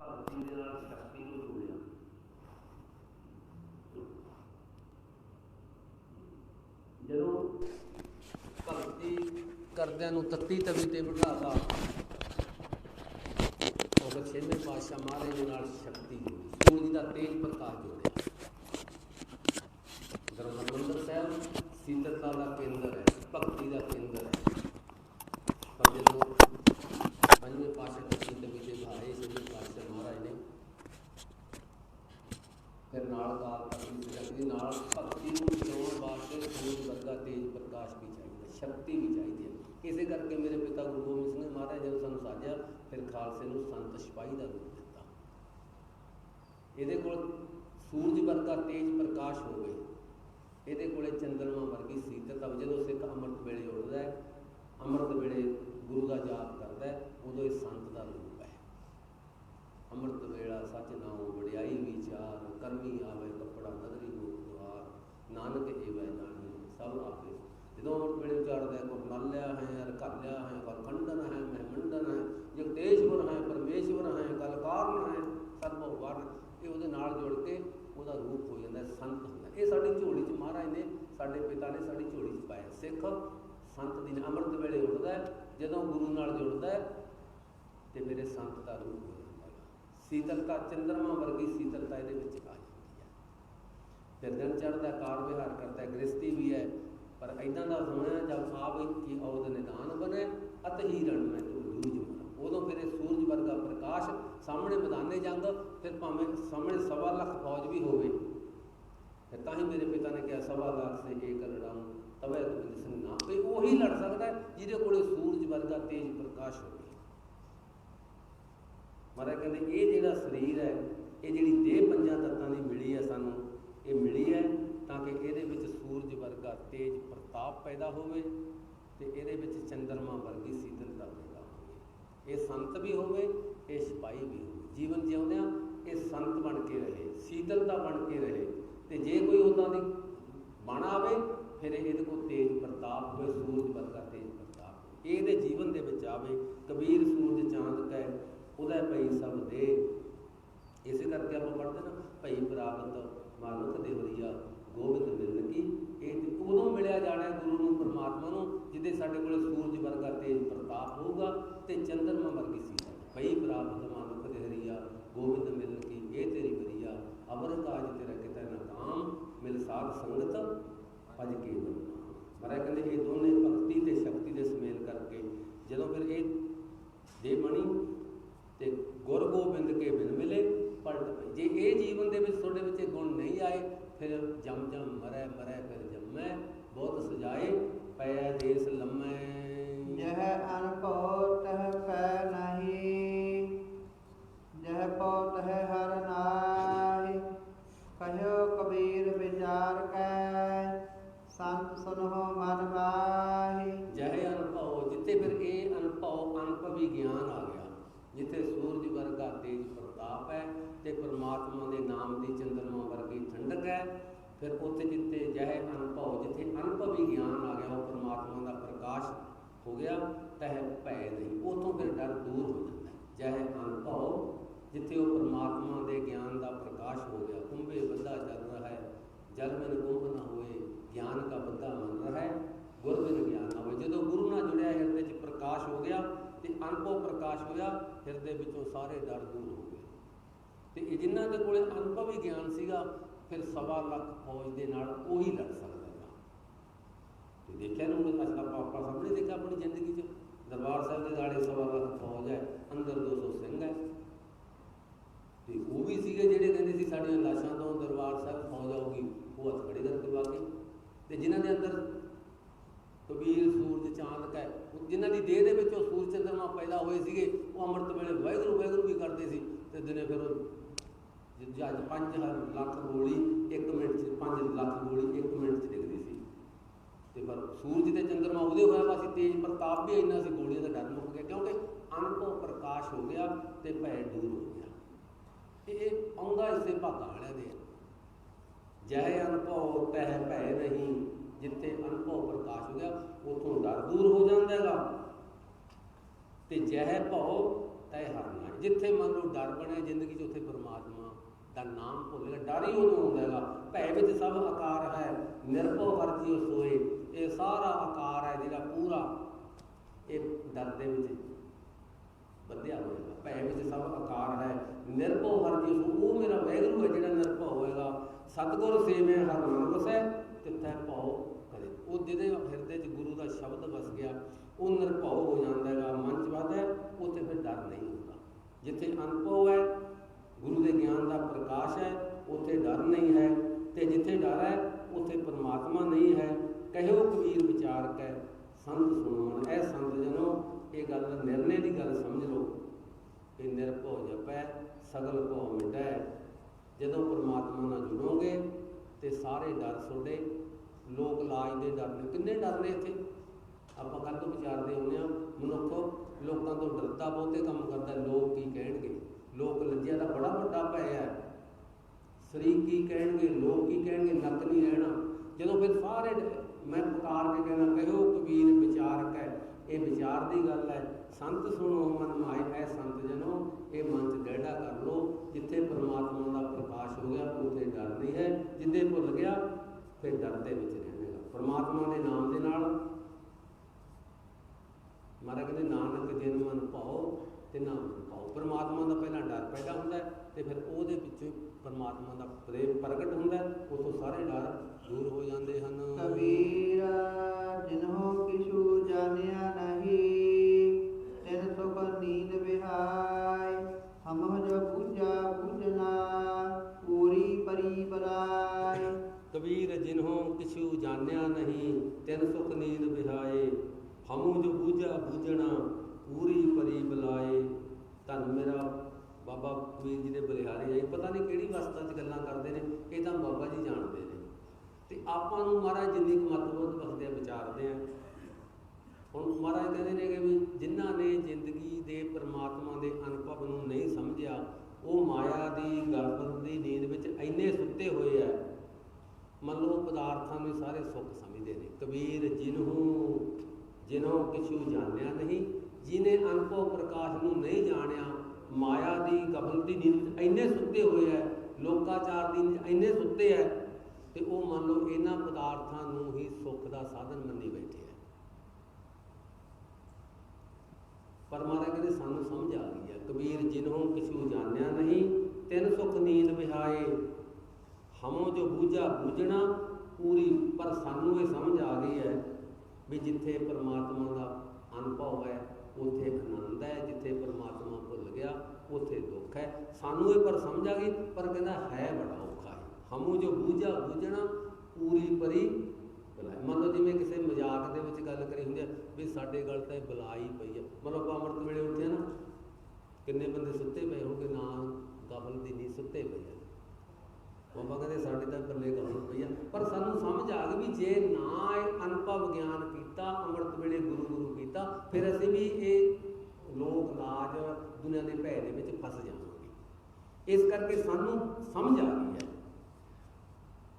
ਭਗਤੀ ਦੇ ਨਾਲ ਸ਼ਕਤੀ ਨੂੰ ਜੋੜਿਆ ਜਦੋਂ ਭਗਤੀ ਕਰਦਿਆਂ ਨੂੰ ਤੱਤੀ ਤਵੀ ਤੇ ਬਿਠਾਤਾ। ਉਹ ਛੇਵੇਂ ਪਾਤਸ਼ਾਹ ਮਹਾਰਾਜ ਦੇ ਨਾਲ ਸ਼ਕਤੀ ਜੋੜੀ। ਸੂਰਜ ਦਾ ਤੇਜ ਪ੍ਰਕਾਸ਼ ਜੋੜਿਆ। ਦਰਮੰਦਰ ਸਾਹਿਬ ਸੀਤਲਤਾ ਦਾ ਕੇਂਦਰ ਹੈ, ਭਗਤੀ ਦਾ ਕੇਂਦਰ ਹੈ ਪਰ ਜਦੋਂ ਪੰਜਵੇਂ ਪਾਤਸ਼ਾਹ ਤੱਤੀ ਤਵੀ ਤੇ ਭਾਏ ਛੇਵੇਂ ਪਾਤਸ਼ਾਹ ਮਹਾਰਾਜ ਨੇ ਫਿਰ ਨਾਲ ਗਾਲ ਕਰਨੀ ਸ਼ਕਤੀ ਨਾਲ ਭਗਤੀ ਨੂੰ ਜਿਉਣ ਵਾਸਤੇ ਸੂਰਜ ਵਰਗਾ ਤੇਜ ਪ੍ਰਕਾਸ਼ ਵੀ ਚਾਹੀਦਾ ਸ਼ਕਤੀ ਵੀ ਚਾਹੀਦੀ ਹੈ। ਇਸੇ ਕਰਕੇ ਮੇਰੇ ਪਿਤਾ ਗੁਰੂ ਗੋਬਿੰਦ ਸਿੰਘ ਮਹਾਰਾਜ ਜਦੋਂ ਸਾਨੂੰ ਸਾਜਿਆ, ਫਿਰ ਖਾਲਸੇ ਨੂੰ ਸੰਤ ਸਿਪਾਹੀ ਦਾ ਰੂਪ ਦਿੱਤਾ। ਇਹਦੇ ਕੋਲ ਸੂਰਜ ਵਰਗਾ ਤੇਜ ਪ੍ਰਕਾਸ਼ ਹੋਵੇ ਇਹਦੇ ਕੋਲੇ ਚੰਦਰਮਾ ਵਰਗੀ ਸੀਤਲਤਾ ਜਦੋਂ ਸਿੱਖ ਅੰਮ੍ਰਿਤ ਵੇਲੇ ਉੱਠਦਾ ਹੈ, ਅੰਮ੍ਰਿਤ ਵੇਲੇ ਗੁਰੂ ਦਾ ਜਾਪ ਕਰਦਾ ਹੈ, ਉਦੋਂ ਇਹ ਸੰਤ ਦਾ ਰੂਪ ਹੈ। ਅੰਮ੍ਰਿਤ ਵੇਲਾ ਸੱਚ ਨਾਉ ਵਡਿਆਈ ਵਿਚਾਰ, ਕਰਮੀ ਆਵੇ ਕੱਪੜਾ ਨਦਰੀ ਗੋਪ ਦੁਆਰ ਨਾਨਕ ਏਵੈ ਜਾਣੀ ਸਭ ਆਪੇ ਜਦੋਂ ਅੰਮ੍ਰਿਤ ਵੇਲੇ ਉਚਾਰਦਾ ਹੈ ਕੋ ਨਲਿਆ ਹੈ ਰਖਲਿਆ ਹੈ ਕੋ ਖੰਡਨ ਹੈ, ਮੈਂ ਮੰਡਨ ਹੈ, ਜਗਤੇਸ਼ਵਰ ਹੈ, ਪਰਮੇਸ਼ਵਰ ਹੈ ਕਲ ਹੈ ਸਰਬੋ ਇਹ ਉਹਦੇ ਨਾਲ ਜੁੜ ਕੇ ਉਹਦਾ ਰੂਪ ਹੋ ਜਾਂਦਾ, ਸੰਤ ਹੁੰਦਾ। ਇਹ ਸਾਡੀ ਝੋਲੀ 'ਚ ਮਹਾਰਾਜ ਨੇ, ਸਾਡੇ ਪਿਤਾ ਨੇ ਸਾਡੀ ਝੋਲੀ 'ਚ ਪਾਇਆ। ਸਿੱਖ ਸੰਤ ਦੀ ਅੰਮ੍ਰਿਤ ਵੇਲੇ ਉੱਠਦਾ ਜਦੋਂ ਗੁਰੂ ਨਾਲ ਜੁੜਦਾ ਹੈ, ਤੇ ਮੇਰੇ ਸੰਤ ਦਾ ਰੂਪ ਹੋ ਜਾਂਦਾ ਸੀਤਲਤਾ ਚੰਦਰਮਾ ਵਰਗੀ ਸੀਤਲਤਾ ਇਹਦੇ ਵਿੱਚ ਆ ਜਾਂਦੀ ਹੈ। ਫਿਰ ਦਿਨ ਚੜ੍ਹਦਾ, ਕਾਰ ਵਿਹਾਰ ਕਰਦਾ ਹੈ, ਗ੍ਰਸਤੀ ਵੀ ਹੈ ਪਰ ਇਦਾਂ ਦਾ ਹੋਣਾ ਜਦ ਆਪ ਕੀ ਔਦ ਨਿਦਾਨ ਬਣੇ, ਅਤ ਹੀ ਰਣ ਮੈਂ ਤੂੰ ਜੂਝ ਉਦੋਂ ਫਿਰ ਇਹ ਸੂਰਜ ਵਰਗਾ ਪ੍ਰਕਾਸ਼ ਸਾਹਮਣੇ ਮੈਦਾਨੇ ਜੰਗ, ਫਿਰ ਭਾਵੇਂ ਸਾਹਮਣੇ ਸਵਾ ਲੱਖ ਫੌਜ ਵੀ ਹੋਵੇ। ਫਿਰ ਤਾਂ ਹੀ ਮੇਰੇ ਪਿਤਾ ਨੇ ਕਿਹਾ, ਸਵਾ ਲੱਖ ਸੇ ਏਕ ਲੜਾਉਂ ਤਵੇ ਗੋਬਿੰਦ ਸਿੰਘ ਨਾ ਵੀ ਉਹੀ ਲੜ ਸਕਦਾ ਜਿਹਦੇ ਕੋਲੇ ਸੂਰਜ ਵਰਗਾ ਤੇਜ ਪ੍ਰਕਾਸ਼ ਹੋਵੇ। ਮਾਰਾ ਕਹਿੰਦੇ, ਇਹ ਜਿਹੜਾ ਸਰੀਰ ਹੈ, ਇਹ ਜਿਹੜੀ ਦੇਹ ਪੰਜਾਂ ਤੱਤਾਂ ਦੀ ਮਿਲੀ ਹੈ ਸਾਨੂੰ, ਇਹ ਮਿਲੀ ਹੈ। ਤਾਂ ਕਿ ਇਹਦੇ ਵਿੱਚ ਸੂਰਜ ਵਰਗਾ ਤੇਜ ਪ੍ਰਤਾਪ ਪੈਦਾ ਹੋਵੇ ਤੇ ਇਹਦੇ ਵਿੱਚ ਚੰਦਰਮਾ ਵਰਗੀ ਸੀਤਲਤਾ ਪੈਦਾ ਹੋਵੇ। ਇਹ ਸੰਤ ਵੀ ਹੋਵੇ, ਇਹ ਸਿਪਾਹੀ ਵੀ ਹੋਵੇ। ਜੀਵਨ ਜਿਉਂਦਿਆਂ ਇਹ ਸੰਤ ਬਣ ਕੇ ਰਹੇ ਸੀਤਲਤਾ ਬਣ ਕੇ ਰਹੇ। ਤੇ ਜੇ ਕੋਈ ਉਹਨਾਂ ਦੀ ਬਣ ਆਵੇ, ਫਿਰ ਇਹਦੇ ਕੋਲ ਤੇਜ ਪ੍ਰਤਾਪ ਹੋਵੇ, ਸੂਰਜ ਵਰਗਾ ਤੇਜ ਪ੍ਰਤਾਪ ਇਹ ਇਹਦੇ ਜੀਵਨ ਦੇ ਵਿੱਚ ਆਵੇ, ਕਬੀਰ ਸੂਰਜ ਚਾਂਦ ਕੈ, ਉਹਦਾ ਪਈ ਸਭ ਦੇ। ਇਸੇ ਕਰਕੇ ਆਪਾਂ ਪੜ੍ਹਦੇ ਨਾ, ਭਈ ਪ੍ਰਾਪਤ ਮਾਨੁਖ ਦੇਵਰੀਆ ਗੋਬਿੰਦ ਮਿਲਨ ਕੀ? ਇਹ ਤੇ ਉਦੋਂ ਮਿਲਿਆ ਜਾਣਾ ਗੁਰੂ ਨੂੰ, ਪਰਮਾਤਮਾ ਨੂੰ ਜਿਹਦੇ ਸਾਡੇ ਕੋਲ ਸੂਰਜ ਵਰਗਾ ਤੇਜ ਪ੍ਰਤਾਪ ਹੋਊਗਾ ਤੇ ਚੰਦਰਮਾ ਵਰਗੀ ਸੀਤਾ ਭਈ ਪ੍ਰਾਪਤ ਮਾਨੁਖ ਦੇਵਰੀਆ ਗੋਬਿੰਦ ਮਿਲਨ ਕੀ? ਇਹ ਤੇਰੀ ਵਰੀਆ, ਅਮਰ ਕਾਜ ਤੇਰਾ ਕਿਤੇ ਨਾ ਕਾਮ, ਮਿਲ ਸਾਧ ਸੰਗਤ, ਭਜ ਕੇ ਮਹਾਰਾਜ ਕਹਿੰਦੇ ਇਹ ਦੋਨੇ ਭਗਤੀ ਤੇ ਸ਼ਕਤੀ ਦੇ ਸਮੇਲ ਕਰਕੇ, ਜਦੋਂ ਫਿਰ ਇਹ ਦੇ ਬਣੀ ਤੇ ਗੁਰ ਗੋਬਿੰਦ ਕੇ ਬਿਨ ਮਿਲੇ, ਪਲਟ ਪਈ ਜੇ ਇਹ ਜੀਵਨ ਦੇ ਵਿੱਚ ਤੁਹਾਡੇ ਵਿੱਚ ਗੁਣ ਨਹੀਂ ਆਏ ਫਿਰ ਜਮ ਜਮ ਮਰੈ ਮਰੈ ਫਿਰ ਜੰਮੈ ਬਹੁਤ ਸਜਾਏ ਪੈ ਦੇਸ ਲੰਮੈ। ਜਹ ਅਨਭਉ ਤਹ ਪੈ ਨਹੀਂ ਜਹ ਪਉ ਤਹ ਹਰ ਨਾਹੀ ਕਹਿਓ ਕਬੀਰ ਵਿਚਾਰ ਕੈ ਸੰਤ ਸੁਨਹੁ ਮਨ ਮਾਹੀ। ਜਹ ਅਨੁਭਵ ਜਿੱਥੇ ਫਿਰ ਇਹ ਅਨੁਭਵ ਅਨੁਭਵੀ ਗਿਆਨ ਆ ਗਿਆ ਜਿੱਥੇ ਸੂਰਜ ਵਰਗਾ ਤੇਜ ਪ੍ਰਤਾਪ ਹੈ ਤੇ ਪ੍ਰਮਾਤਮਾ ਦੇ ਨਾਮ ਦੀ ਚੰਦਰਮਾ ਹੈ, ਫਿਰ ਉੱਥੇ ਜਿੱਥੇ ਜਹ ਅਨੁਭਵ, ਜਿੱਥੇ ਅਨੁਭਵੀ ਗਿਆਨ ਆ ਗਿਆ, ਉਹ ਪ੍ਰਮਾਤਮਾ ਦਾ ਪ੍ਰਕਾਸ਼ ਹੋ ਗਿਆ, ਤਹ ਭੈ ਨਹੀਂ, ਉਥੋਂ ਫਿਰ ਡਰ ਦੂਰ ਹੋ ਜਾਂਦਾ ਹੈ। ਅਨੁਭਵ, ਜਿੱਥੇ ਉਹ ਪ੍ਰਮਾਤਮਾ ਦੇ ਗਿਆਨ ਦਾ ਪ੍ਰਕਾਸ਼ ਹੋ ਗਿਆ, ਕੁੰਭੇ ਬੱਧਾ ਚੱਲ ਰਹਾ ਹੈ, ਜਲ ਮਨ ਕੁੰਭ ਨਾ ਹੋਏ, ਗਿਆਨ ਦਾ ਬੰਦਾ ਮੰਨ ਰਿਹਾ ਹੈ, ਗੁਰ ਬਿਨ ਗਿਆਨ ਨਾ ਹੋਏ। ਜਦੋਂ ਗੁਰੂ ਨਾਲ ਜੁੜਿਆ, ਹਿਰਦੇ 'ਚ ਪ੍ਰਕਾਸ਼ ਹੋ ਗਿਆ ਤੇ ਅਨੁਭਵ ਪ੍ਰਕਾਸ਼ ਹੋਇਆ, ਹਿਰਦੇ ਵਿੱਚੋਂ ਸਾਰੇ ਡਰ ਦੂਰ ਹੋ ਗਏ। ਤੇ ਇਹ ਜਿਨ੍ਹਾਂ ਦੇ ਕੋਲੇ ਅਨੁਭਵੀ ਗਿਆਨ ਸੀਗਾ ਫਿਰ ਸਵਾ ਲੱਖ ਫੌਜ ਦੇ ਨਾਲ ਉਹੀ ਲੜ ਸਕਦਾ ਤੇ ਦੇਖਿਆ ਨਾ ਉਹ ਅਸਲ ਆਪਾਂ ਆਪਾਂ ਸਾਹਮਣੇ ਦੇਖਿਆ ਆਪਣੀ ਜ਼ਿੰਦਗੀ 'ਚ। ਦਰਬਾਰ ਸਾਹਿਬ ਦੇ ਦਾੜੇ ਸਵਾ ਲੱਖ ਫੌਜ ਹੈ, ਅੰਦਰ 200 ਸਿੰਘ ਹੈ। ਤੇ ਉਹ ਵੀ ਸੀਗੇ ਜਿਹੜੇ ਕਹਿੰਦੇ ਸੀ ਸਾਡੀਆਂ ਲਾਸ਼ਾਂ ਤੋਂ ਦਰਬਾਰ ਸਾਹਿਬ ਫੌਜ ਆਊਗੀ, ਉਹ ਹੱਥ ਖੜੇ ਕਰਕੇ ਵਾਕੇ ਤੇ ਜਿਨ੍ਹਾਂ ਦੇ ਅੰਦਰ ਕਬੀਰ, ਸੂਰਜ ਚਾਂਦ ਕੈ ਉਹ ਜਿਨ੍ਹਾਂ ਦੀ ਦੇਹ ਦੇ ਵਿੱਚ ਉਹ ਸੂਰਜ ਚੰਦਰਮਾ ਪੈਦਾ ਹੋਏ ਸੀਗੇ, ਉਹ ਅੰਮ੍ਰਿਤ ਵੇਲੇ ਵਾਹਿਗੁਰੂ ਵਾਹਿਗੁਰੂ ਵੀ ਕਰਦੇ ਸੀ। ਤੇ ਦਿਨੇ ਫਿਰ ਉਹ ਜ- ਅੱਜ 5 ਲੱਖ ਗੋਲੀ 1 ਮਿੰਟ ਚ 5 ਲੱਖ ਗੋਲੀ 1 ਮਿੰਟ ਚ ਡਿੱਗਦੀ ਸੀ। ਤੇ ਪਰ ਸੂਰਜ ਤੇ ਚੰਦਰਮਾ ਉਹਦੇ ਹੋਇਆ ਵਾ ਸੀ, ਤੇਜ ਪ੍ਰਤਾਪ ਵੀ ਇੰਨਾ ਸੀ, ਗੋਲੀਆਂ ਦਾ ਡਰ ਮੁੱਕ ਗਿਆ, ਕਿਉਂਕਿ ਅਨੁਭਵ ਪ੍ਰਕਾਸ਼ ਹੋ ਗਿਆ ਤੇ ਭੈ ਦੂਰ ਹੋ ਗਿਆ। ਇਹ ਆਉਂਦਾ ਇਸੇ ਭਾਗਾਂ ਵਾਲਿਆਂ ਦੇ। ਜੈ ਅਨੁਭਵ ਤਹਿ ਭੈ ਨਹੀਂ, ਜਿੱਥੇ ਅਨੁਭਵ ਪ੍ਰਕਾਸ਼ ਹੋ ਗਿਆ, ਉਥੋਂ ਡਰ ਦੂਰ ਹੋ ਜਾਂਦਾ ਹੈਗਾ। ਤੇ ਜੈ ਭਉ ਤੈ ਹਰਨਾ ਜਿੱਥੇ ਮਨ ਨੂੰ ਡਰ ਬਣਿਆ ਜ਼ਿੰਦਗੀ 'ਚ, ਉੱਥੇ ਪਰਮਾਤਮਾ ਦਾ ਨਾਮ ਭੁੱਲ ਡਰ ਹੀ ਉਦੋਂ ਹੁੰਦਾ ਹੈਗਾ। ਭੈ ਵਿੱਚ ਸਭ ਆਕਾਰ ਹੈ, ਨਿਰਭਉ ਹਰ ਸੋਏ ਇਹ ਸਾਰਾ ਆਕਾਰ ਹੈ ਜਿਹੜਾ ਪੂਰਾ। ਇਹ ਡਰ ਦੇ ਵਿੱਚ ਬੱਧਿਆ ਹੋਏਗਾ ਭੈ ਵਿੱਚ ਸਭ ਆਕਾਰ ਹੈ, ਨਿਰਭਉ ਹਰ ਸੋ ਉਹ ਮੇਰਾ ਵੈਗਰੂ ਹੈ ਜਿਹੜਾ ਨਿਰਭਉ ਹੋਏਗਾ। ਸਤਿਗੁਰ ਸੇਵੇ ਹਰ ਮਨ ਵਸੈ ਤਿੱਥੈ ਭਉ ਕਰੇ। ਉਹ ਜਿਹਦੇ ਹਿਰਦੇ 'ਚ ਗੁਰੂ ਦਾ ਸ਼ਬਦ ਵਸ ਗਿਆ, ਉਹ ਨਿਰਭਉ ਹੋ ਜਾਂਦਾ ਹੈਗਾ। ਮਨ 'ਚ ਵੱਧਦਾ ਉੱਥੇ ਫਿਰ ਡਰ ਨਹੀਂ ਹੁੰਦਾ। ਜਿੱਥੇ ਅਨੁਭਵ ਹੈ ਗੁਰੂ ਦੇ ਗਿਆਨ ਦਾ ਪ੍ਰਕਾਸ਼ ਹੈ, ਉੱਥੇ ਡਰ ਨਹੀਂ ਹੈ ਤੇ ਜਿੱਥੇ ਡਰ ਹੈ, ਉੱਥੇ ਪਰਮਾਤਮਾ ਨਹੀਂ ਹੈ। ਕਹਿਓ ਕਬੀਰ ਵਿਚਾਰ ਕੈ ਸੰਤ ਸੁਣੋ ਇਹ ਸੰਤ ਜਨੋ, ਇਹ ਗੱਲ ਨਿਰਣੇ ਦੀ ਗੱਲ ਸਮਝ ਲਓ। ਕਿ ਨਿਰਭਉ ਜਪੈ, ਸਗਲ ਭਉ ਮਿਟੈ। ਜਦੋਂ ਪਰਮਾਤਮਾ ਨਾਲ ਜੁੜੋਗੇ ਤੇ ਸਾਰੇ ਡਰ ਤੁਹਾਡੇ, ਲੋਕ ਲਾਜ ਦੇ ਡਰ ਨੇ। ਕਿੰਨੇ ਡਰ ਨੇ ਇੱਥੇ? ਆਪਾਂ ਕੱਲ ਤੋਂ ਵਿਚਾਰਦੇ ਹੁੰਦੇ ਆ ਮਨੁੱਖ ਲੋਕਾਂ ਤੋਂ ਡਰਦਾ ਬਹੁਤੇ ਕੰਮ ਕਰਦਾ, ਲੋਕ ਕੀ ਕਹਿਣਗੇ? ਲੋਕ ਲੱਜਿਆ ਦਾ ਬੜਾ ਵੱਡਾ ਭੈ ਹੈ। ਸਰੀਰ ਕੀ ਕਹਿਣਗੇ, ਲੋਕ ਕੀ ਕਹਿਣਗੇ, ਨੱਕ ਨਹੀਂ ਰਹਿਣਾ। ਜਦੋਂ ਫਿਰ ਸਾਰੇ ਮੈਂ ਪੁਕਾਰ ਕੇ ਕਹਿਣਾ, ਕਹਿਓ ਕਬੀਰ ਵਿਚਾਰਕ ਹੈ, ਇਹ ਵਿਚਾਰ ਦੀ ਗੱਲ ਹੈ। ਸੰਤ ਸੁਣੋ ਮਨ ਮਾਏ ਐ ਸੰਤ ਜਨੋ, ਇਹ ਮਨ ਚ ਡੈੜਾ ਕਰ ਲੋ, ਜਿੱਥੇ ਪਰਮਾਤਮਾ ਦਾ ਪ੍ਰਕਾਸ਼ ਹੋ ਗਿਆ, ਉੱਥੇ ਡਰ ਨਹੀਂ ਹੈ। ਜਿੱਦੇ ਭੁੱਲ ਗਿਆ, ਫਿਰ ਡਰ ਦੇ ਵਿੱਚ ਰਹਿਣੇਗਾ ਪਰਮਾਤਮਾ ਦੇ ਨਾਮ ਦੇ ਨਾਲ ਮਾਰਾ ਕਹਿੰਦੇ ਨਾਨਕ ਜਿਨ ਮਨ ਭਾਉ ਤੇ ਨਾਮ ਮਨ ਭਾਉ ਪਰਮਾਤਮਾ ਦਾ ਪਹਿਲਾਂ ਡਰ ਪੈਦਾ ਹੁੰਦਾ ਤੇ ਫਿਰ ਉਹਦੇ ਵਿੱਚੋਂ ਪਰਮਾਤਮਾ ਦਾ ਪ੍ਰੇਮ ਪ੍ਰਗਟ ਹੁੰਦਾ ਉਥੋਂ ਸਾਰੇ ਡਰ ਦੂਰ ਹੋ ਜਾਂਦੇ ਹਨ। ਕਬੀਰ ਜਿਨਹੁ ਕਿਛੂ ਜਾਣਿਆ ਨਹੀਂ ਤਿਨ ਸੁਖ ਨੀਂਦ ਵਿਹਾਈ ਹਮ ਜੋ ਬੁਝਾ ਬੁਝਨਾ ਪੂਰੀ ਪਰੀ ਬਲਾਈ ਕਬੀਰ ਜਿਨਹੋਂ ਕਿਛੂ ਜਾਣਿਆ ਨਹੀਂ ਤਿਨ ਸੁਖ ਨੀਂਦ ਵਿਹਾਏ ਹਮੂ ਜੋ ਬੂਝਾ ਬੂਝਣਾ ਪੂਰੀ ਪਰੀ ਬੁਲਾਏ ਧੰਨ ਮੇਰਾ ਬਾਬਾ ਕਬੀਰ ਜੀ ਦੇ ਬਲਿਹਾਰੇ ਆਈ ਪਤਾ ਨਹੀਂ ਕਿਹੜੀ ਵਸਤਾਂ 'ਚ ਗੱਲਾਂ ਕਰਦੇ ਨੇ, ਇਹ ਤਾਂ ਬਾਬਾ ਜੀ ਜਾਣਦੇ ਨੇ। ਤੇ ਆਪਾਂ ਨੂੰ ਮਹਾਰਾਜ ਜਿੰਨੀ ਕੁ ਮਤਬੁੱਧ ਬਖਸ਼ਦੇ ਵਿਚਾਰਦੇ ਆ। ਹੁਣ ਮਹਾਰਾਜ ਕਹਿੰਦੇ ਨੇ ਕਿ ਵੀ ਜਿਨ੍ਹਾਂ ਨੇ ਜ਼ਿੰਦਗੀ ਦੇ ਪਰਮਾਤਮਾ ਦੇ ਅਨੁਭਵ ਨੂੰ ਨਹੀਂ ਸਮਝਿਆ, ਉਹ ਮਾਇਆ ਦੀ ਗਰਭ ਦੀ ਨੀਂਦ ਵਿੱਚ ਇੰਨੇ ਸੁੱਤੇ ਹੋਏ ਆ। ਮੰਨ ਲਓ ਪਦਾਰਥਾਂ ਨੂੰ ਸਾਰੇ ਸੁੱਖ ਸਮਝਦੇ ਨੇ। ਕਬੀਰ ਜਿਨਹੂ ਜਿਨਹੂ ਕਿਛੂ ਜਾਣਿਆ ਨਹੀਂ ਜਿਨੇ ਅਨੁਭਵ ਪ੍ਰਕਾਸ਼ ਨੂੰ ਨਹੀਂ ਜਾਣਿਆ, ਮਾਇਆ ਦੀ ਗਫਲ ਦੀ ਨੀਂਦ ਵਿੱਚ ਇੰਨੇ ਸੁੱਤੇ ਹੋਏ ਆ ਲੋਕਾਚਾਰ ਦੀ ਇੰਨੇ ਸੁੱਤੇ ਆ ਤੇ ਉਹ ਮੰਨ ਲਓ ਇਹਨਾਂ ਪਦਾਰਥਾਂ ਨੂੰ ਹੀ ਸੁੱਖ ਦਾ ਸਾਧਨ ਮੰਨੀ ਬੈਠੇ ਆ ਪਰ ਮਹਾਰਾਜ ਕਹਿੰਦੇ, ਸਾਨੂੰ ਸਮਝ ਆ ਗਈ ਹੈ ਕਬੀਰ ਜਿਨਹੂ ਕਿਛੂ ਜਾਣਿਆ ਨਹੀਂ, ਤਿੰਨ ਸੁੱਖ ਨੀਂਦ ਵਿਹਾਏ, ਹਮੋ ਜੋ ਬੂਝਾ ਬੂਝਣਾ, ਪੂਰੀ, ਪਰ ਸਾਨੂੰ ਇਹ ਸਮਝ ਆ ਗਈ ਹੈ ਵੀ ਜਿੱਥੇ ਪਰਮਾਤਮਾ ਦਾ ਅਨੁਭਵ ਹੈ ਉੱਥੇ ਆਨੰਦ ਹੈ ਜਿੱਥੇ ਪਰਮਾਤਮਾ ਭੁੱਲ ਗਿਆ, ਉੱਥੇ ਦੁੱਖ ਹੈ। ਸਾਨੂੰ ਇਹ ਪਰ ਸਮਝ ਆ ਗਈ, ਪਰ ਕਹਿੰਦਾ ਹੈ ਬੜਾ ਔਖਾ ਹੈ। ਹਮੋ ਜੋ ਬੂਝਾ ਬੂਝਣਾ, ਪੂਰੀ ਪਰੀ ਬਲਾਈ ਮੰਨ ਲਓ ਜਿਵੇਂ ਕਿਸੇ ਮਜ਼ਾਕ ਦੇ ਵਿੱਚ ਗੱਲ ਕਰੀ ਹੁੰਦੀ ਹੈ ਵੀ ਸਾਡੇ ਗੱਲ ਤਾਂ ਇਹ ਬਲਾਈ ਪਈ ਹੈ। ਮਤਲਬ ਆਪਾਂ ਅੰਮ੍ਰਿਤ ਵੇਲੇ ਉੱਠੇ ਨਾ, ਕਿੰਨੇ ਬੰਦੇ ਸੁੱਤੇ ਪਏ ਹੋਣਗੇ, ਨਾ ਗਫਲ ਦੀ ਨਹੀਂ ਸੁੱਤੇ ਪਏ ਆ ਬਾਬਾ ਕਹਿੰਦੇ ਸਾਡੇ ਤਾਂ ਪੱਲੇ ਗਫਲ ਪਈ ਆ ਪਰ ਸਾਨੂੰ ਸਮਝ ਆ ਗਈ ਵੀ ਜੇ ਨਾ ਇਹ ਅਨੁਭਵ ਗਿਆਨ ਕੀਤਾ, ਅੰਮ੍ਰਿਤ ਵੇਲੇ ਗੁਰੂ ਗੁਰੂ ਕੀਤਾ, ਫਿਰ ਲੋਕ ਲਾਜ ਦੁਨੀਆ ਦੇ ਭੈ ਦੇ ਵਿੱਚ ਫਸ ਜਾਣਗੇ। ਇਸ ਕਰਕੇ ਸਾਨੂੰ ਸਮਝ ਆ ਗਈ ਹੈ।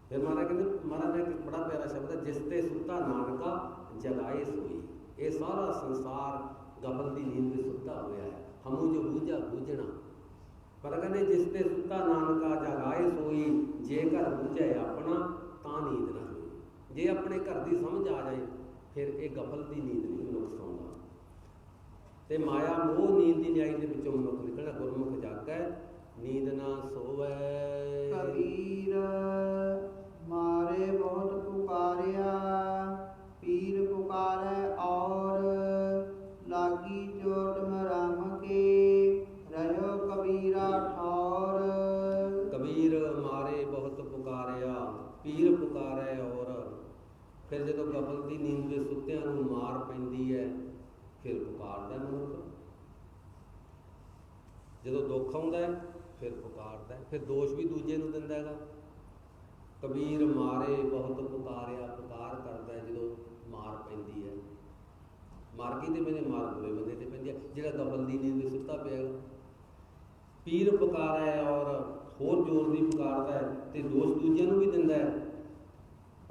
ਫਿਰ ਮਹਾਰਾਜ ਕਹਿੰਦੇ, ਮਹਾਰਾਜ ਨੇ ਇੱਕ ਬੜਾ ਪਿਆਰਾ ਸ਼ਬਦ ਹੈ, ਜਿਸ ਤੇ ਸੁੱਤਾ ਨਾਨਕਾ ਜਗਾਏ ਸੋਈ। ਇਹ ਸਾਰਾ ਸੰਸਾਰ ਗਫਲ ਦੀ ਨੀਂਦ ਵਿੱਚ ਸੁੱਤਾ ਹੋਇਆ ਹੈ। ਹਮੂ ਜੋ ਬੂਝਾ ਬੂਝਣਾ। ਪਰ ਕਹਿੰਦੇ, ਜਿਸ ਤੇ ਸੁੱਤਾ ਨਾਨਕਾ ਜਗਾਏ ਸੋਈ, ਜੇ ਘਰ ਬੂਝੇ ਆਪਣਾ, ਤਾਂ ਨੀਂਦ ਨਾ ਹੋਈ ਜੇ ਆਪਣੇ ਘਰ ਦੀ ਸਮਝ ਆ ਜਾਏ, ਫਿਰ ਇਹ ਗਫਲ ਦੀ ਨੀਂਦ ਨਹੀਂ ਮਨੁੱਖ ਤੇ ਮਾਇਆ ਮੋਹ ਨੀਂਦ ਦੀ ਨਿਆਈ ਦੇ ਵਿੱਚੋਂ ਮਨੁੱਖ ਨਿਕਲਣਾ, ਗੁਰਮੁਖ ਜਾਗੈ, ਨੀਂਦ ਨਾ ਸੋਵੈ। ਕਬੀਰ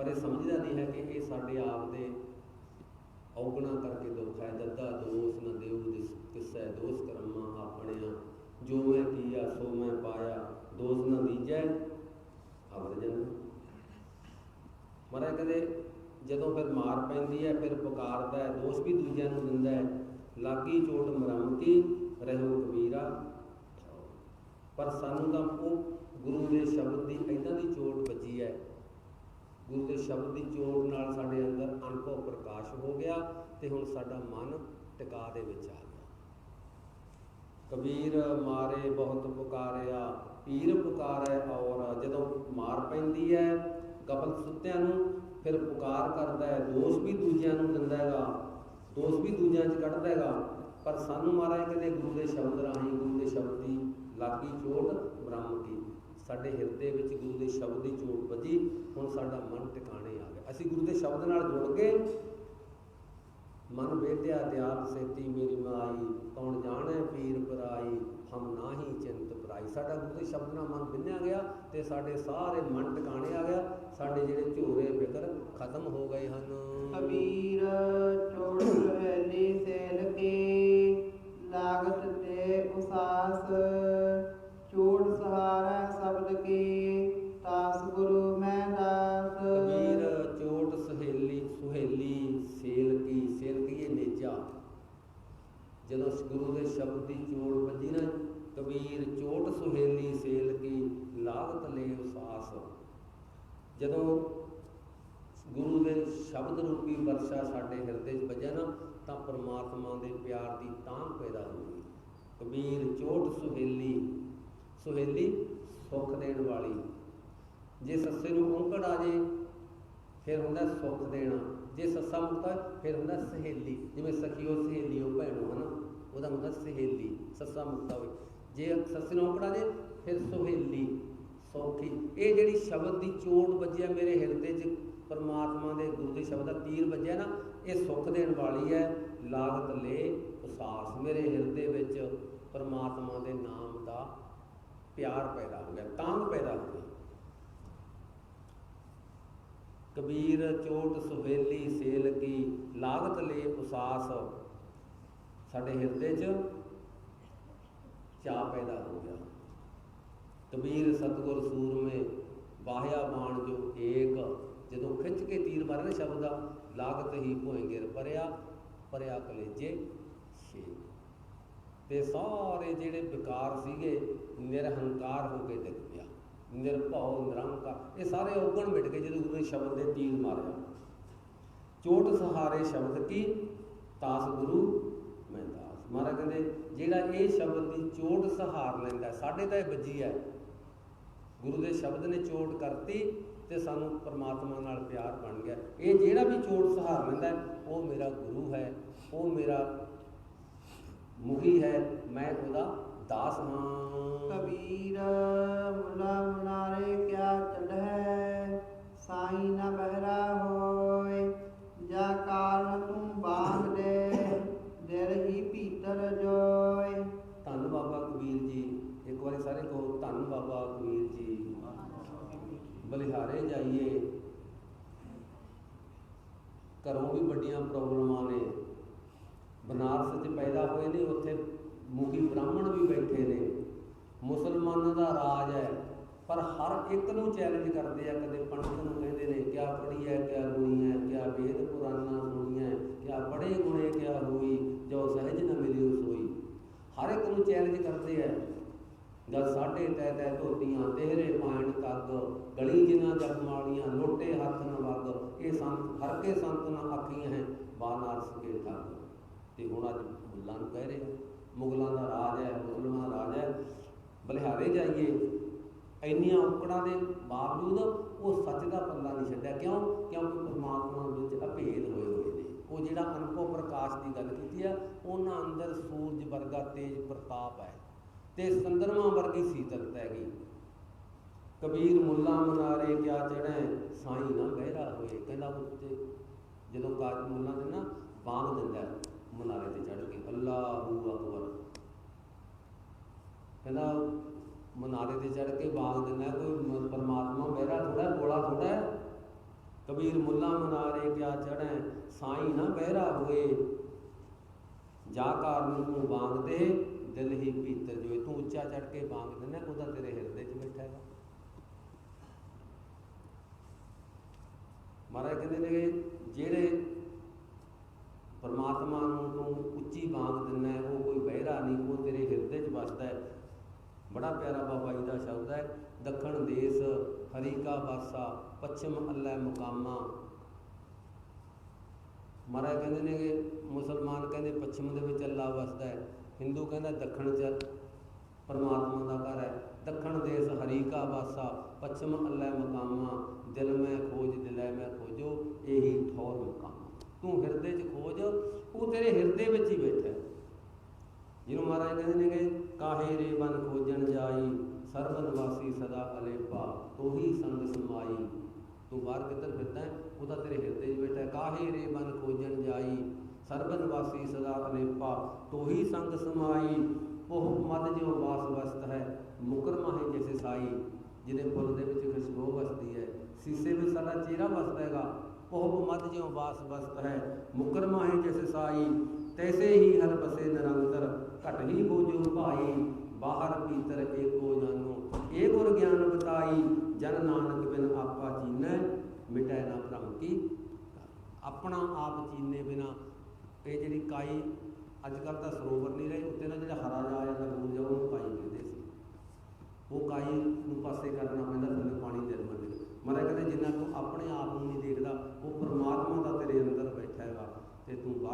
ਪਰ ਸਮਝਦਾ ਨਹੀਂ ਹੈ ਕਿ ਇਹ ਸਾਡੇ ਆਪ ਦੇ ਔਗਣਾ ਕਰਕੇ ਦੁੱਖ ਹੈ। ਦੱਦਾ ਦੋਸ਼ ਨਾ ਦੇਉ ਦਿਸ ਕਿਸੈ ਦੋਸ ਕਰਮਾ ਆਪਣਿਆ, ਜੋ ਮੈਂ ਕੀਆ, ਸੋ ਮੈਂ ਪਾਇਆ, ਦੋਸ ਨਾ ਦੀਜੈ। ਅਵਰ ਜਨ ਮਰੇ ਕਦੇ ਜਦੋਂ ਫਿਰ ਮਾਰ ਪੈਂਦੀ ਹੈ, ਫਿਰ ਪੁਕਾਰਦਾ ਹੈ, ਦੋਸ਼ ਵੀ ਦੂਜਿਆਂ ਨੂੰ ਦਿੰਦਾ ਹੈ। ਲਾਗੀ ਚੋਟ ਮਰਮਤੀ, ਰਹੋ ਕਬੀਰਾ। ਪਰ ਸਾਨੂੰ ਤਾਂ ਉਹ ਗੁਰੂ ਦੇ ਸ਼ਬਦ ਦੀ ਇਦਾਂ ਦੀ ਚੋਟ ਵੱਜੀ ਹੈ ਗੁਰੂ ਦੇ ਸ਼ਬਦ ਦੀ ਚੋਟ ਨਾਲ ਸਾਡੇ ਅੰਦਰ ਅਨੁਭਵ ਪ੍ਰਕਾਸ਼ ਹੋ ਗਿਆ ਤੇ ਹੁਣ ਸਾਡਾ ਮਨ ਟਿਕਾ ਦੇ ਵਿੱਚ ਆ ਗਿਆ। ਕਬੀਰ ਮਾਰੇ ਬਹੁਤ ਪੁਕਾਰਿਆ, ਪੀਰ ਪੁਕਾਰੇ ਔਰ ਜਦੋਂ ਮਾਰ ਪੈਂਦੀ ਹੈ ਗਫਲ ਸੁੱਤਿਆਂ ਨੂੰ, ਫਿਰ ਪੁਕਾਰ ਕਰਦਾ ਹੈ, ਦੋਸ਼ ਵੀ ਦੂਜਿਆਂ ਨੂੰ ਦਿੰਦਾ ਹੈਗਾ, ਦੋਸ਼ ਵੀ ਦੂਜਿਆਂ 'ਚ ਕੱਢਦਾ ਹੈਗਾ, ਪਰ ਸਾਨੂੰ ਮਹਾਰਾਜ ਕਹਿੰਦੇ ਗੁਰੂ ਦੇ ਸ਼ਬਦ ਰਾਹੀਂ ਗੁਰੂ ਦੇ ਸ਼ਬਦ ਦੀ ਲਾਗੀ ਚੋਟ ਬ੍ਰਹਮ ਕੀ ਸਾਡੇ ਹਿਰਦੇ ਵਿੱਚ ਗੁਰੂ ਦੇ ਸ਼ਬਦ ਦੀ ਚੋਟ ਵੱਜੀ, ਹੁਣ ਸਾਡਾ ਮਨ ਟਿਕਾਣੇ ਆ ਗਿਆ। ਅਸੀਂ ਗੁਰੂ ਦੇ ਸ਼ਬਦ ਨਾਲ ਜੁੜ ਗਏ। ਮਨ ਵੇਦਿਆ ਦਿਆਲ ਸੇਤੀ, ਮੇਰੀ ਮਾਈ, ਕੌਣ ਜਾਣੈ ਪੀਰ ਪਰਾਈ, ਹਮ ਨਾਹੀ ਚਿੰਤ ਪਰਾਈ। ਸਾਡਾ ਗੁਰੂ ਦੇ ਸ਼ਬਦ ਨਾਲ ਮਨ ਬਿੰਨਿਆ ਗਿਆ ਤੇ ਸਾਡੇ ਸਾਰੇ ਮਨ ਟਿਕਾਣੇ ਆ ਗਿਆ। ਸਾਡੇ ਜਿਹੜੇ ਝੋਰੇ ਫਿਕਰ ਖਤਮ ਹੋ ਗਏ ਹਨ। ਕਬੀਰ ਚੋੜ ਰਹਿਲੀ ਸੇਲ ਕੀ, ਲਾਗਤ ਤੇ ਉਸਾਸ ਚੋੜ ਸਹਾਰਾ ਸ਼ਬਦ ਕੀ, ਤਾਸ ਗੁਰੂ ਮੈਂ ਦਾਸ ਕਬੀਰ ਚੋਟ ਸਹੇਲੀ, ਸੁਹੇਲੀ, ਸੇਲ ਕੀ ਸੇਲ ਕੀ ਇਹ ਨੇਜਾ। ਜਦੋਂ ਗੁਰੂ ਦੇ ਸ਼ਬਦ ਦੀ ਚੋਟ ਵੱਜੀ ਨਾ, ਕਬੀਰ ਚੋਟ ਸੁਹੇਲੀ, ਸੇਲ ਕੀ, ਲਾਗਤ ਲੈ ਉਸਾਸ। ਜਦੋਂ ਗੁਰੂ ਦੇ ਸ਼ਬਦ ਰੂਪੀ ਵਰਸ਼ਾ ਸਾਡੇ ਹਿਰਦੇ 'ਚ ਵੱਜਿਆ ਨਾ, ਤਾਂ ਪ੍ਰਮਾਤਮਾ ਦੇ ਪਿਆਰ ਦੀ ਤਾਂ ਪੈਦਾ ਹੋ ਗਈ। ਕਬੀਰ ਚੋਟ ਸੁਹੇਲੀ ਸੁਹੇਲੀ ਸੁੱਖ ਦੇਣ ਵਾਲੀ। ਜੇ ਸੱਸੇ ਨੂੰ ਔਂਕੜ ਆ ਜੇ, ਫਿਰ ਹੁੰਦਾ ਸੁੱਖ ਦੇਣਾ। ਜੇ ਸੱਸਾ ਮੁਕਤਾ ਫਿਰ ਹੁੰਦਾ ਸਹੇਲੀ। ਜਿਵੇਂ ਸਖੀਓ ਸਹੇਲੀਓ ਭੈਣੋ ਹਨਾ? ਉਹਦਾ ਹੁੰਦਾ ਸਹੇਲੀ, ਸੱਸਾ ਮੁਕਤਾ ਹੋਵੇ। ਜੇ ਸੱਸੇ ਨੂੰ ਔਂਕੜ ਆ ਜੇ, ਫਿਰ ਸੁਹੇਲੀ, ਸੌਖੀ। ਇਹ ਜਿਹੜੀ ਸ਼ਬਦ ਦੀ ਚੋਟ ਵੱਜਿਆ ਮੇਰੇ ਹਿਰਦੇ 'ਚ, ਪਰਮਾਤਮਾ ਦੇ ਗੁਰੂ ਦੇ ਸ਼ਬਦ ਦਾ ਤੀਰ ਵੱਜਿਆ ਨਾ, ਇਹ ਸੁੱਖ ਦੇਣ ਵਾਲੀ ਹੈ। ਲਾਗਤ ਲੈ ਉਸਾਸ। ਮੇਰੇ ਹਿਰਦੇ ਵਿੱਚ ਪਰਮਾਤਮਾ ਦੇ ਨਾਮ ਦਾ ਪਿਆਰ ਪੈਦਾ ਹੋ ਗਿਆ ਤਾਂਗ ਪੈਦਾ ਹੋ ਗਈ। ਕਬੀਰ, ਚੋਟ, ਸੁਹੇਲੀ ਸੇਲ ਕੀ ਲਾਗਤ ਲੈ ਉਸਾਸ ਸਾਡੇ ਹਿਰਦੇ 'ਚ ਚਾਹ ਪੈਦਾ ਹੋ ਗਿਆ। ਕਬੀਰ, ਸਤਗੁਰ, ਸੂਰਮੇ, ਵਾਹਿਆ ਬਾਣ ਜੋ ਏਕ, ਜਦੋਂ ਖਿੱਚ ਕੇ ਤੀਰ ਮਾਰੇ ਨਾ ਸ਼ਬਦ ਦਾ, ਲਾਗਤ ਹੀ ਭੋਏਂਗੇਰ ਪਰਿਆ ਪਰਿਆ ਕਲੇਜੇ। ਤੇ ਸਾਰੇ ਜਿਹੜੇ ਵਿਕਾਰ ਸੀਗੇ, ਨਿਰਹੰਕਾਰ ਹੋ ਕੇ ਡਿੱਗ ਪਿਆ। ਨਿਰਭਉ, ਨਿਰੰਕਾਰ, ਇਹ ਸਾਰੇ ਔਗਣ ਮਿਟ ਗਏ ਜਦੋਂ ਗੁਰੂ ਨੇ ਸ਼ਬਦ ਦੇ ਤੀਰ ਮਾਰਿਆ। ਚੋਟ ਸਹਾਰੇ ਸ਼ਬਦ ਕੀ? ਤਾਸ ਗੁਰੂ ਮੈਂ ਦਾਸ। ਮਹਾਰਾਜ ਕਹਿੰਦੇ, ਜਿਹੜਾ ਇਹ ਸ਼ਬਦ ਦੀ ਚੋਟ ਸਹਾਰ ਲੈਂਦਾ, ਸਾਡੇ ਤਾਂ ਇਹ ਵੱਜੀ ਹੈ। ਗੁਰੂ ਦੇ ਸ਼ਬਦ ਨੇ ਚੋਟ ਕਰਤੀ ਤੇ ਸਾਨੂੰ ਪਰਮਾਤਮਾ ਨਾਲ ਪਿਆਰ ਬਣ ਗਿਆ। ਇਹ ਜਿਹੜਾ ਵੀ ਚੋਟ ਸਹਾਰ ਲੈਂਦਾ, ਉਹ ਮੇਰਾ ਗੁਰੂ ਹੈ, ਉਹ ਮੇਰਾ ਮੁਖੀ ਹੈ ਮੈਂ ਉਹਦਾ ਦਾਸ ਹਾਂ। ਕਬੀਰ ਮੁਲਾ ਮੁਨਾਰੇ ਕਿਆ ਚੜ੍ਹੈ ਸਾਈ ਨਾ ਬਹਿਰਾ ਹੋਏ ਜਾ ਕਾਰਨ ਤੂੰ ਬਾਂਧ ਦੇ ਦਿਲ ਹੀ ਭੀਤਰ ਜੋਏ। ਧੰਨ ਬਾਬਾ ਕਬੀਰ ਜੀ ਇੱਕ ਵਾਰੀ ਸਾਰੇ ਕਹੋ ਧੰਨ ਬਾਬਾ ਕਬੀਰ ਜੀ। ਬਲਿਹਾਰੇ ਜਾਈਏ। ਘਰੋਂ ਵੀ ਵੱਡੀਆਂ ਪ੍ਰੋਬਲਮਾਂ ਨੇ। ਬਨਾਰਸ 'ਚ ਪੈਦਾ ਹੋਏ ਨੇ, ਉੱਥੇ ਮੁਖੀ ਬ੍ਰਾਹਮਣ ਵੀ ਬੈਠੇ ਨੇ। ਮੁਸਲਮਾਨਾਂ ਦਾ ਰਾਜ ਹੈ, ਪਰ ਹਰ ਇੱਕ ਨੂੰ ਚੈਲੰਜ ਕਰਦੇ ਆ, ਕਦੇ ਪੰਡਤ ਨੂੰ ਕਹਿੰਦੇ ਨੇ, ਕਿਆ ਪੜੀ ਹੈ, ਕਿਆ ਗੁਣੀ ਹੈ, ਕਿਆ ਵੇਦ ਪੁਰਾਣਾ ਸੁਣੀ ਹੈ, ਕਿਆ ਪੜੇ ਗੁਣੇ, ਕਿਆ ਹੋਈ ਜੋ ਸਹਿਜ ਨ ਮਿਲਿਓ ਸੋਈ ਹਰ ਇੱਕ ਨੂੰ ਚੈਲੰਜ ਕਰਦੇ ਆ। ਜਦ ਸਾਡੇ ਤੈ ਤੈ ਧੋਤੀਆਂ, ਤੇਰੇ ਪਾਇਣ ਕੱਗ ਗਲੀ ਜਿਨਾ ਜਗਮਾਲੀਆਂ ਲੋਟੇ ਹੱਥ ਨ ਵਗ, ਇਹ ਸੰਤ, ਹਰ ਕੇ ਸੰਤ ਨ ਆਖੀਆਂ ਹੈ, ਬਾਨਾਰਸ ਕੇ ਠੱਗ ਤੇ ਹੁਣ ਅੱਜ ਮੁੱਲਾਂ ਨੂੰ ਕਹਿ ਰਹੇ ਆ, ਮੁਗਲਾਂ ਦਾ ਰਾਜ ਹੈ ਮੁਸਲਮਾਨਾਂ ਦਾ ਰਾਜ ਹੈ ਬਲਿਹਾਰੇ ਜਾਈਏ। ਇੰਨੀਆਂ ਔਕੜਾਂ ਦੇ ਬਾਵਜੂਦ ਉਹ ਸੱਚ ਦਾ ਪੱਲਾ ਨਹੀਂ ਛੱਡਿਆ। ਕਿਉਂ? ਕਿਉਂਕਿ ਪਰਮਾਤਮਾ ਵਿੱਚ ਅਭੇਦ ਹੋਏ ਹੋਏ ਨੇ। ਉਹ ਜਿਹੜਾ ਅਨੁਭਵ ਪ੍ਰਕਾਸ਼ ਦੀ ਗੱਲ ਕੀਤੀ ਆ ਉਹਨਾਂ ਅੰਦਰ ਸੂਰਜ ਵਰਗਾ ਤੇਜ ਪ੍ਰਤਾਪ ਹੈ ਤੇ ਚੰਦਰਮਾ ਵਰਗੀ ਸੀਤਲਤਾ ਹੈਗੀ ਕਬੀਰ ਮੁੱਲਾ ਮਨਾਰੇ ਕਿਆ ਚੜੈ ਸਾਈਂ ਨਾ ਬਹਿਰਾ ਹੋਏ। ਕਹਿੰਦਾ ਉੱਤੇ ਜਦੋਂ ਕਾਜ ਮੁੱਲਾ ਨੇ ਨਾ ਬਾਂਗ ਦਿੰਦਾ। ਮਨਾਰੇ ਤੇ ਚੜ ਕੇ ਅੱਲਾਹੂ ਅਕਬਰ। ਕਹਿੰਦਾ ਮਨਾਰੇ ਤੇ ਚੜ ਕੇ ਬਾਗ ਦਿੰਦਾ ਕੋਈ ਪਰਮਾਤਮਾ ਬਹਿਰਾ ਥੋੜਾ ਬੋਲਾ ਥੋੜਾ ਹੈ। ਕਬੀਰ ਮੁੱਲਾ ਮਨਾਰੇ ਕਿਆ ਚੜੈ ਸਾਈਂ ਨਾ ਬਹਿਰਾ ਹੋਏ। ਜਾ ਕਾਰਨ ਤੂੰ ਬਾਗ ਦੇ, ਦਿਲ ਹੀ ਭੀਤਰ ਜੋਏ। ਤੂੰ ਉੱਚਾ ਚੜ ਕੇ ਬਾਗ ਦਿੰਦਾ ਉਹਦਾ ਤੇਰੇ ਹਿਰਦੇ 'ਚ ਬੈਠਾ ਹੈਗਾ ਮਹਾਰਾਜ ਕਹਿੰਦੇ ਨੇ ਜਿਹੜੇ ਪਰਮਾਤਮਾ ਨੂੰ ਤੂੰ ਉੱਚੀ ਬਾਗ ਦਿੰਦਾ ਹੈ, ਉਹ ਕੋਈ ਬਹਿਰਾ ਨਹੀਂ ਉਹ ਤੇਰੇ ਹਿਰਦੇ 'ਚ ਵਸਦਾ ਹੈ। ਬੜਾ ਪਿਆਰਾ ਬਾਬਾ ਜੀ ਦਾ ਸ਼ਬਦ ਹੈ ਦੱਖਣ ਦੇਸ ਹਰੀ ਕਾ ਵਾਸਾ ਪੱਛਮ ਅੱਲਾ ਮੁਕਾਮਾ। ਮਹਾਰਾਜ ਕਹਿੰਦੇ ਨੇ ਕਿ ਮੁਸਲਮਾਨ ਕਹਿੰਦੇ ਪੱਛਮ ਦੇ ਵਿੱਚ ਅੱਲਾ ਵਸਦਾ ਹੈ ਹਿੰਦੂ ਕਹਿੰਦਾ ਦੱਖਣ 'ਚ ਪਰਮਾਤਮਾ ਦਾ ਘਰ ਹੈ। ਦੱਖਣ ਦੇਸ ਹਰੀ ਕਾ ਵਾਸਾ ਪੱਛਮ ਅੱਲਾ ਮਕਾਮਾ ਦਿਲ ਮੈਂ ਖੋਜ ਦਿਲੈ ਮੈਂ ਖੋਜੋ ਇਹੀ ਠੌਰ ਮੁਕਾਮਾ। ਤੂੰ ਹਿਰਦੇ 'ਚ ਖੋਜ, ਉਹ ਤੇਰੇ ਹਿਰਦੇ ਵਿੱਚ ਹੀ ਬੈਠਾ ਜਿਹਨੂੰ ਮਹਾਰਾਜ ਕਹਿੰਦੇ ਨੇ ਕਿ ਕਾਹੇ ਰੇ ਬਨ ਖੋਜਣ ਜਾਈ ਸਰਬ ਨਿਵਾਸੀ ਸਦਾ ਅਲੇਪਾ, ਤੋਹੀ ਸੰਗ ਸਮਾਈ। ਤੂੰ ਬਾਹਰ ਕਿੱਧਰ ਫਿਰਦਾ ਹੈ? ਉਹ ਤਾਂ ਤੇਰੇ ਹਿਰਦੇ 'ਚ ਬੈਠਾ ਕਾਹੇ ਰੇ ਬਨ ਖੋਜਣ ਜਾਈ ਸਰਬ ਨਿਵਾਸੀ ਸਦਾ ਅਲੇਪਾ, ਤੋਹੀ ਸੰਗ ਸਮਾਈ। ਉਹ ਮਦ ਜਿਉ ਵਾਸ ਵਸਤ ਹੈ ਮੁਕਰਮਾ ਮਾਹੇ ਜੈਸੇ ਸਾਈ। ਜਿਹਦੇ ਫੁੱਲ ਦੇ ਵਿੱਚ ਖੁਸ਼ਬੂ ਵਸਦੀ ਹੈ। ਸੀਸੇ ਵਿੱਚ ਸਾਡਾ ਚਿਹਰਾ ਵਸਦਾ ਹੈਗਾ। कोहब मद जो बास बस्त है मुकरमा है जस साई तैसे ही हर बसे निरंतर घट ही बोझो भाई बाहर भीतर एको जानो ए गुर ज्ञान बताई जन नानक बिन आपा चीनै मिटै ना भ्रम की ਆਪਣਾ ਆਪ ਚੀਨੇ ਬਿਨਾ, ਇਹ ਜਿਹੜੀ ਕਾਈ ਅੱਜ ਕੱਲ ਤਾਂ ਸਰੋਵਰ ਨਹੀਂ ਰਹੇ, ਉੱਤੇ ਨਾ ਜਿਹੜਾ ਹਰਾ ਜਾ ਦਾ ਗੁਰੂ ਜਾ ਉਹਨੂੰ ਕਾਈ ਕਹਿੰਦੇ ਸੀ। ਉਹ ਕਾਈ ਨੂੰ ਪਾਸੇ ਕਰਨਾ ਪੈਂਦਾ, ਥੱਲੇ ਪਾਣੀ ਨਿਰਮਲ ਮਰਾ ਕਹਿੰਦੇ, ਜਿੰਨਾ ਤੋਂ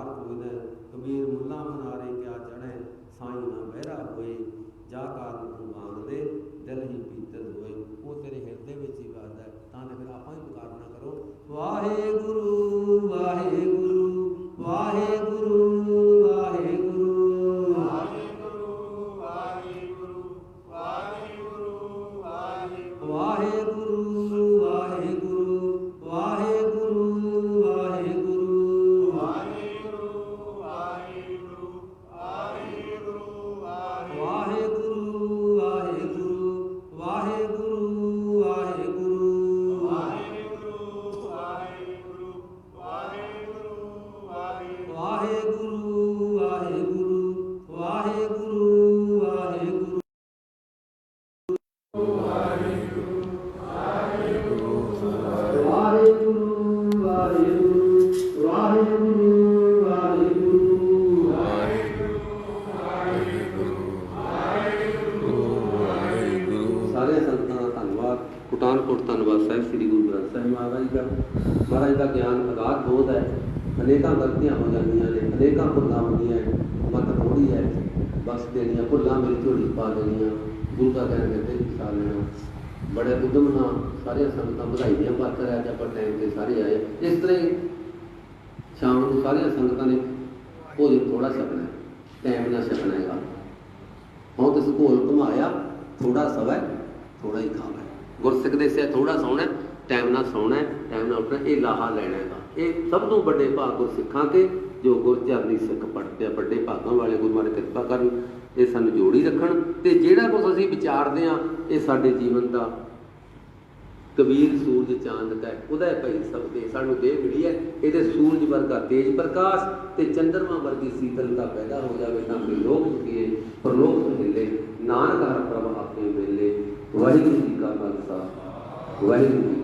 ਤੇ ਤੂੰ ਕਬੀਰ ਮੁੱਲਾ ਮਨਾਰੇ ਕਿਆ ਚੜ੍ਹੈ, ਸਾਈਂ ਨਾ ਬਹਿਰਾ ਹੋਏ। ਜਾ ਕਾਰਨ ਤੂੰ ਦੇ, ਦਿਲ ਹੀ ਪੀਤਰ ਹੋਏ। ਉਹ ਤੇਰੇ ਹਿਰਦੇ ਵਿੱਚ ਹੀ ਵਸਦਾ ਤਾਂ ਤੇ ਫਿਰ ਆਪਾਂ ਹੀ ਪੁਕਾਰਨਾ ਕਰੋ। ਵਾਹਿਗੁਰੂ ਵਾਹਿਗੁਰੂ ਸਾਰੀਆਂ ਵਧਾਈ ਦੀਆਂ ਪਾਤਰ ਹੈ ਅੱਜ ਆਪਾਂ ਟਾਈਮ ਤੇ ਸਾਰੇ ਆਏ। ਇਸ ਤਰ੍ਹਾਂ ਹੀ ਸ਼ਾਮ ਨੂੰ ਸਾਰੀਆਂ ਸੰਗਤਾਂ ਨੇ ਭੋਜਨ ਥੋੜਾ ਛਕਣਾ ਟਾਈਮ ਨਾਲ ਛਕਣਾ ਹੈਗਾ। ਹੁਣ ਤੁਸੀਂ ਘੋਲ ਘੁਮਾਇਆ ਥੋੜਾ ਸਵੈ ਥੋੜਾ ਹੀ ਖਾਣਾ। ਗੁਰਸਿੱਖ ਦੇ ਸਿਆ ਥੋੜਾ ਸੌਣਾ ਟਾਈਮ ਨਾਲ ਸੌਣਾ ਟਾਈਮ ਨਾਲ ਉੱਠਣਾ, ਇਹ ਲਾਹਾ ਲੈਣਾ ਹੈਗਾ। ਇਹ ਸਭ ਤੋਂ ਵੱਡੇ ਭਾਗ ਗੁਰਸਿੱਖਾਂ 'ਤੇ, ਜੋ ਗੁਰਚਰਨੀ ਸਿੱਖ ਪੜਦੇ ਆ, ਵੱਡੇ ਭਾਗਾਂ ਵਾਲੇ ਗੁਰੂ ਮਹਾਰਾਜ ਕਿਰਪਾ ਕਰਨ, ਇਹ ਸਾਨੂੰ ਜੋੜੀ ਰੱਖਣ। ਤੇ ਜਿਹੜਾ ਕੁਝ ਅਸੀਂ ਵਿਚਾਰਦੇ ਆ, ਇਹ ਸਾਡੇ ਜੀਵਨ ਦਾ ਕਬੀਰ ਸੂਰਜ ਚਾਂਦ ਕਾ ਹੈ, ਉਹਦਾ ਹੈ ਸਭ ਦੇ ਸਾਨੂੰ ਦੇਹ ਮਿਲੀ ਹੈ। ਇਹਦੇ ਸੂਰਜ ਵਰਗਾ ਤੇਜ ਪ੍ਰਕਾਸ਼ ਤੇ ਚੰਦਰਮਾ ਵਰਗੀ ਸੀਤਲਤਾ ਪੈਦਾ ਹੋ ਜਾਵੇ ਤਾਂ ਕਿ ਲੋਕ ਸੁਖੀਏ ਪਰਲੋਕ ਮਿਲੇ ਨਾਨਕ ਹਰ ਪ੍ਰਭ ਆਪੇ ਮਿਲੇ ਵਾਹਿਗੁਰੂ ਜੀ ਕਾ ਖਾਲਸਾ ਵਾਹਿਗੁਰੂ ਜੀ